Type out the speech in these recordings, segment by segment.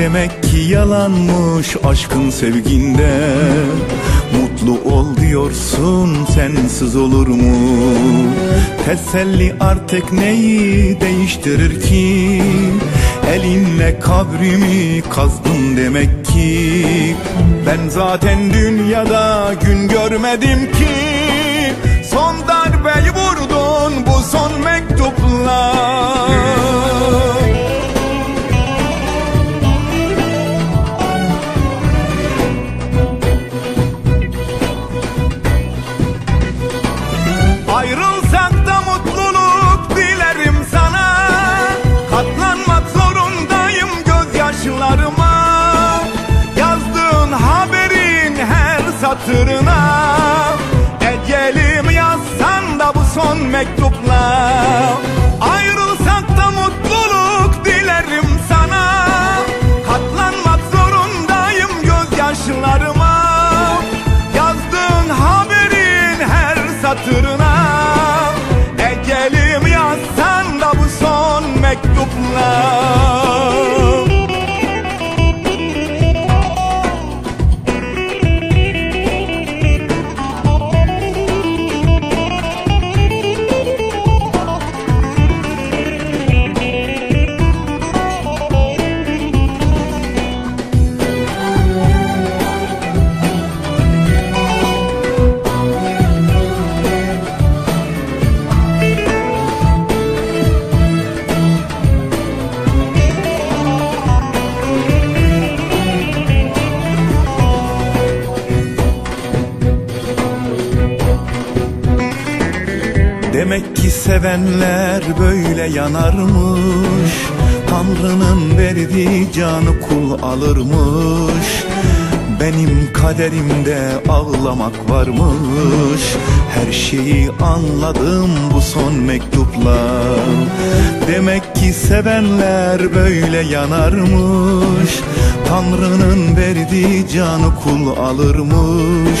Demek ki yalanmış aşkın sevginde Mutlu ol diyorsun sensiz olur mu? Teselli artık neyi değiştirir ki? Elinle kabrimi kazdın demek ki Ben zaten dünyada gün görmedim ki Son darbeyi vurdun bu son mektupla Ayrılsak da mutluluk dilerim sana. Katlanmak zorundayım gözyaşlarıma. Yazdığın haberin her satırına. Ecelim yazsan da bu son mektupla Demek ki sevenler böyle yanarmış. Tanrı'nın verdiği canı kul alırmış. Benim kaderimde ağlamak varmış. Her şeyi anladım bu son mektupla. Demek ki sevenler böyle yanarmış. Tanrı'nın verdiği canı kul alırmış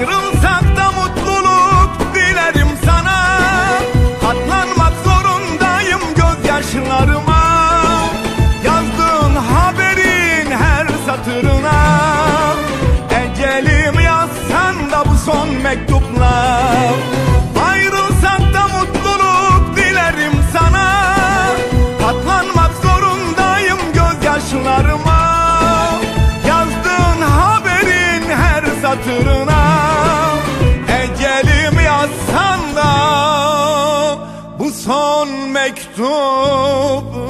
Ayrılsak Hope.